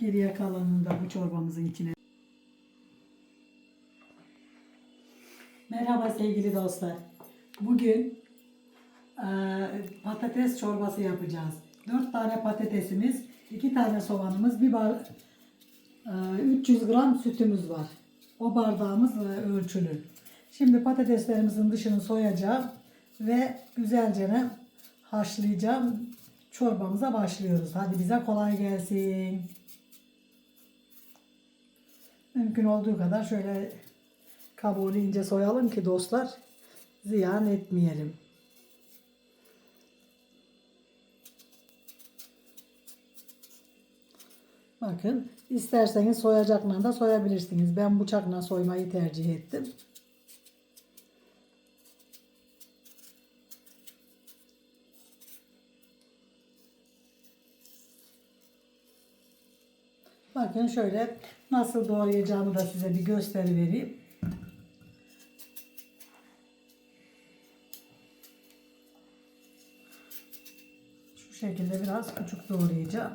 Geriye kalanını da bu çorbamızın içine. Merhaba sevgili dostlar. Bugün eee, patates çorbası yapacağız. 4 tane patatesimiz, 2 tane soğanımız, bir bar, eee, 300 gram sütümüz var. O bardağımız eee, ölçülü. Şimdi patateslerimizin dışını soyacağım ve güzelce haşlayacağım. Çorbamıza başlıyoruz. Hadi bize kolay gelsin. Mümkün olduğu kadar şöyle kabuğunu ince soyalım ki dostlar ziyan etmeyelim. Bakın isterseniz soyacakla da soyabilirsiniz. Ben bıçakla soymayı tercih ettim. Bakın şöyle nasıl doğrayacağımı da size bir gösteri vereyim. Şu şekilde biraz küçük doğrayacağım.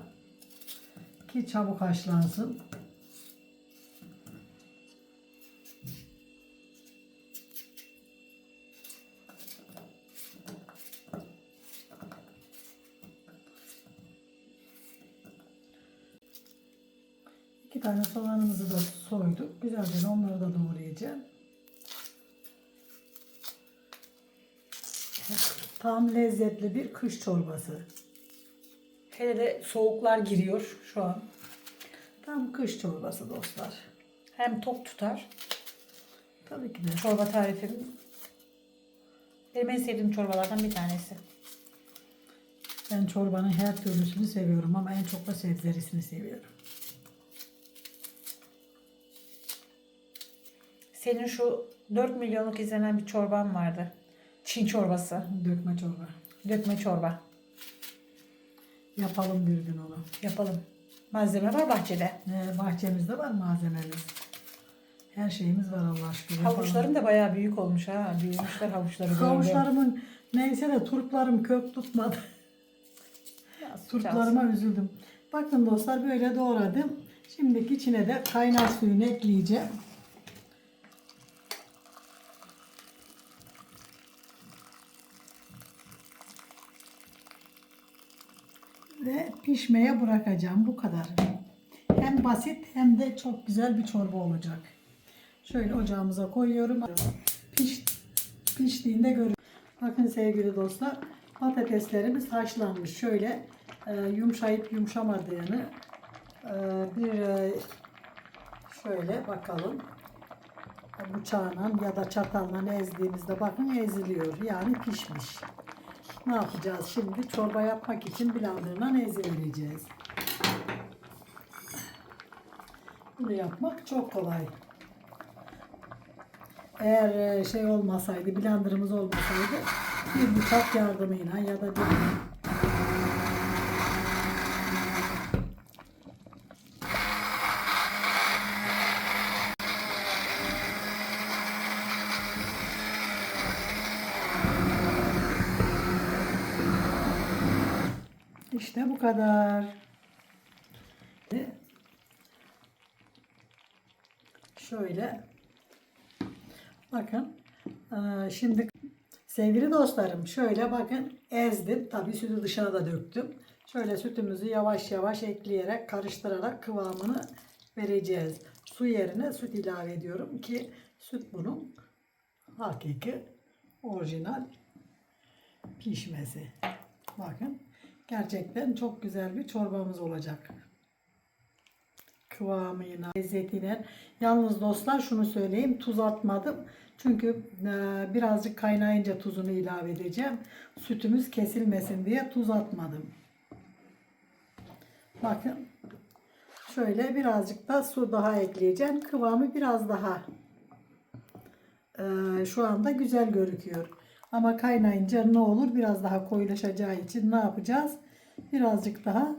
Ki çabuk haşlansın. Güzelce onları da doğrayacağım. Tam lezzetli bir kış çorbası. Hele de soğuklar giriyor şu an. Tam kış çorbası dostlar. Hem tok tutar. Tabii ki de. Çorba tarifim. Benim en sevdiğim çorbalardan bir tanesi. Ben çorbanın her türlüsünü seviyorum ama en çok da sebzelisini seviyorum. Senin şu 4 milyonluk izlenen bir çorban vardı. Çin çorbası. Dökme çorba. Dökme çorba. Yapalım bir gün onu. Yapalım. Malzeme var bahçede. Ee, bahçemizde var malzememiz. Her şeyimiz var Allah aşkına. Havuçlarım da bayağı büyük olmuş ha. Büyümüşler havuçları. Havuçlarımın neyse de turplarım kök tutmadı. Turplarıma üzüldüm. Bakın dostlar böyle doğradım. Şimdi içine de kaynar suyunu ekleyeceğim. Ve pişmeye bırakacağım. Bu kadar. Hem basit hem de çok güzel bir çorba olacak. Şöyle ocağımıza koyuyorum. Piş, piştiğinde görün. Bakın sevgili dostlar patateslerimiz haşlanmış. Şöyle e, yumuşayıp yumuşamadığını e, bir e, şöyle bakalım. Bıçağla ya da çatalla ezdiğimizde bakın eziliyor. Yani pişmiş. Ne yapacağız şimdi? Çorba yapmak için blenderla ezivereceğiz. Bunu yapmak çok kolay. Eğer e, şey olmasaydı, blenderımız olmasaydı bir bıçak yardımıyla ya da bir İşte bu kadar. Şöyle. Bakın. eee, Şimdi sevgili dostlarım şöyle bakın ezdim. Tabii sütü dışına da döktüm. Şöyle sütümüzü yavaş yavaş ekleyerek karıştırarak kıvamını vereceğiz. Su yerine süt ilave ediyorum ki süt bunun hakiki orijinal pişmesi. Bakın gerçekten çok güzel bir çorbamız olacak. Kıvamıyla, lezzetine. Yalnız dostlar şunu söyleyeyim tuz atmadım. Çünkü e, birazcık kaynayınca tuzunu ilave edeceğim. Sütümüz kesilmesin diye tuz atmadım. Bakın şöyle birazcık da su daha ekleyeceğim. Kıvamı biraz daha e, şu anda güzel görüküyor. Ama kaynayınca ne olur? Biraz daha koyulaşacağı için ne yapacağız? Birazcık daha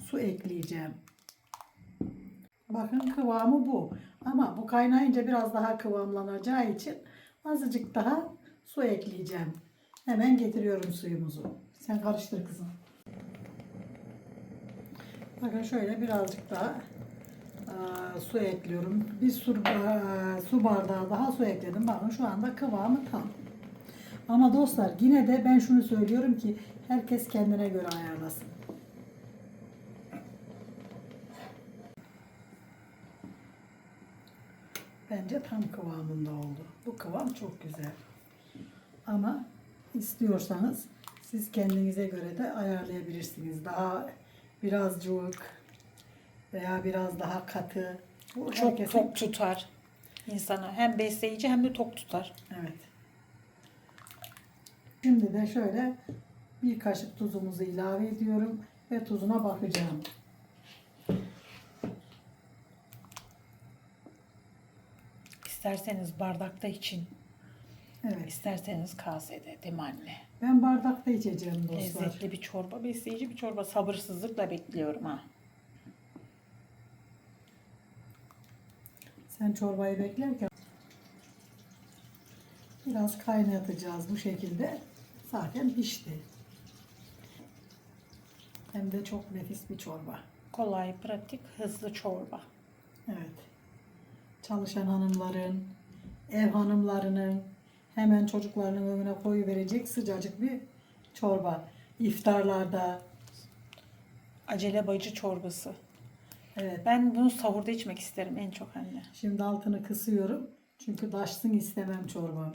su ekleyeceğim. Bakın kıvamı bu. Ama bu kaynayınca biraz daha kıvamlanacağı için azıcık daha su ekleyeceğim. Hemen getiriyorum suyumuzu. Sen karıştır kızım. Bakın şöyle birazcık daha aa, su ekliyorum. Bir su, aa, su bardağı daha su ekledim. Bakın şu anda kıvamı tam. Ama dostlar yine de ben şunu söylüyorum ki herkes kendine göre ayarlasın. Bence tam kıvamında oldu. Bu kıvam çok güzel. Ama istiyorsanız siz kendinize göre de ayarlayabilirsiniz. Daha birazcık veya biraz daha katı. Bu Çok herkesin- tok tutar insanı. Hem besleyici hem de tok tutar. Evet. Şimdi de şöyle bir kaşık tuzumuzu ilave ediyorum ve tuzuna bakacağım. İsterseniz bardakta için, Evet. isterseniz kasede değil mi anne? Ben bardakta içeceğim dostlar. Lezzetli bir çorba, besleyici bir çorba. Sabırsızlıkla bekliyorum ha. Sen çorbayı beklerken biraz kaynatacağız bu şekilde. Zaten pişti. Hem de çok nefis bir çorba. Kolay, pratik, hızlı çorba. Evet. Çalışan hanımların, ev hanımlarının hemen çocuklarının önüne koyu verecek sıcacık bir çorba. İftarlarda. Acele bacı çorbası. Evet. Ben bunu sahurda içmek isterim en çok anne. Şimdi altını kısıyorum. Çünkü taşsın istemem çorbam.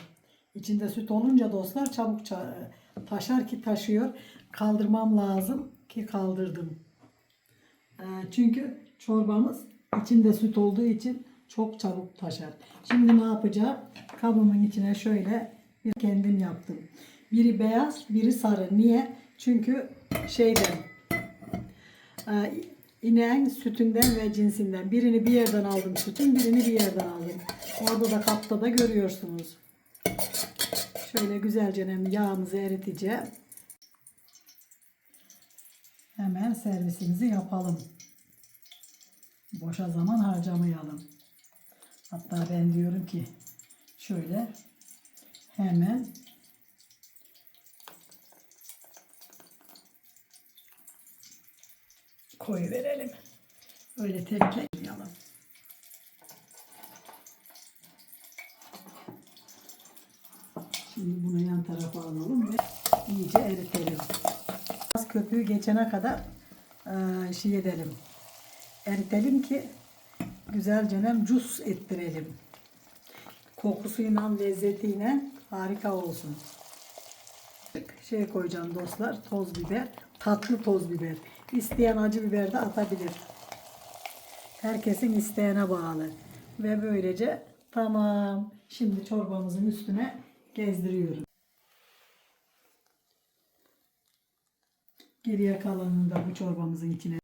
İçinde süt olunca dostlar çabuk ça- taşar ki taşıyor. Kaldırmam lazım ki kaldırdım. Ee, çünkü çorbamız içinde süt olduğu için çok çabuk taşar. Şimdi ne yapacağım? Kabımın içine şöyle bir kendim yaptım. Biri beyaz, biri sarı. Niye? Çünkü şeyden e, ineğin sütünden ve cinsinden. Birini bir yerden aldım sütün, birini bir yerden aldım. Orada da kapta da görüyorsunuz. Şöyle güzelce yağımızı eriteceğim. Hemen servisimizi yapalım. Boşa zaman harcamayalım. Hatta ben diyorum ki şöyle hemen koyu verelim. Öyle tek yapmayalım. Şimdi bunu yan tarafa alalım ve iyice eritelim. Az köpüğü geçene kadar eee, şey edelim. Eritelim ki güzelce nem cus ettirelim. Kokusuyla, lezzetiyle harika olsun. Şey koyacağım dostlar, toz biber, tatlı toz biber. İsteyen acı biber de atabilir. Herkesin isteğine bağlı. Ve böylece tamam. Şimdi çorbamızın üstüne gezdiriyorum. Geriye kalanını da bu çorbamızın içine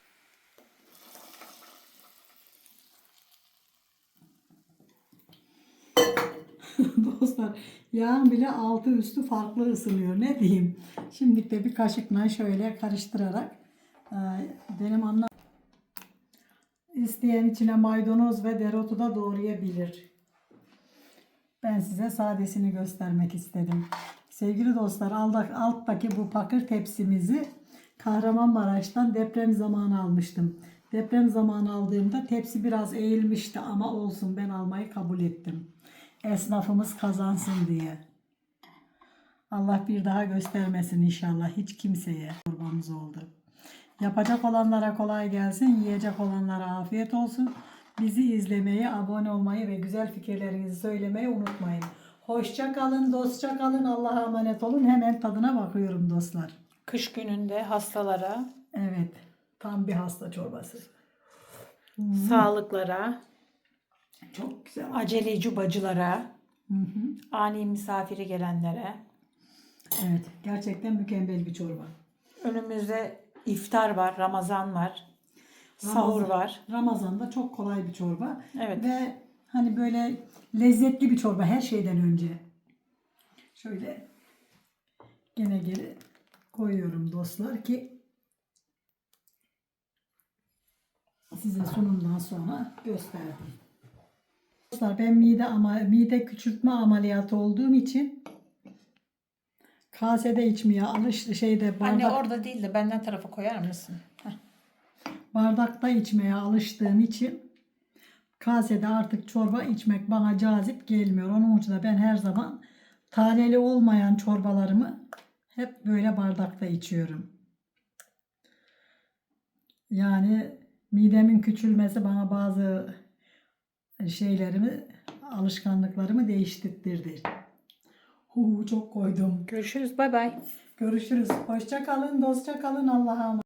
Dostlar yağın bile altı üstü farklı ısınıyor. Ne diyeyim? Şimdi de bir kaşıkla şöyle karıştırarak e, benim anlam isteyen içine maydanoz ve dereotu da doğrayabilir. Ben size sadesini göstermek istedim. Sevgili dostlar alttaki bu pakır tepsimizi Kahramanmaraş'tan deprem zamanı almıştım. Deprem zamanı aldığımda tepsi biraz eğilmişti ama olsun ben almayı kabul ettim. Esnafımız kazansın diye. Allah bir daha göstermesin inşallah hiç kimseye. Çorbamız oldu. Yapacak olanlara kolay gelsin, yiyecek olanlara afiyet olsun. Bizi izlemeyi, abone olmayı ve güzel fikirlerinizi söylemeyi unutmayın. Hoşça kalın, dostça kalın, Allah'a emanet olun. Hemen tadına bakıyorum dostlar. Kış gününde hastalara, Evet, tam bir hasta çorbası. sağlıklara, Çok güzel. aceleci bacılara, Hı hı. ani misafiri gelenlere. Evet, gerçekten mükemmel bir çorba. Önümüzde iftar var, Ramazan var, sahur var. Ramazan'da çok kolay bir çorba. Evet. Ve hani böyle lezzetli bir çorba her şeyden önce. Şöyle gene geri koyuyorum dostlar ki size sunumdan sonra gösterdim. Dostlar ben mide ama mide küçültme ameliyatı olduğum için kasede içmeye alış şeyde bardak Anne orada değil de benden tarafa koyar mısın? Bardakta içmeye alıştığım için kasede artık çorba içmek bana cazip gelmiyor. Onun için de ben her zaman taneli olmayan çorbalarımı hep böyle bardakta içiyorum. Yani midemin küçülmesi bana bazı şeylerimi, alışkanlıklarımı değiştirdi. Huu çok koydum. Görüşürüz. Bay bay. Görüşürüz. Hoşça kalın, dostça kalın. Allah'a emanet.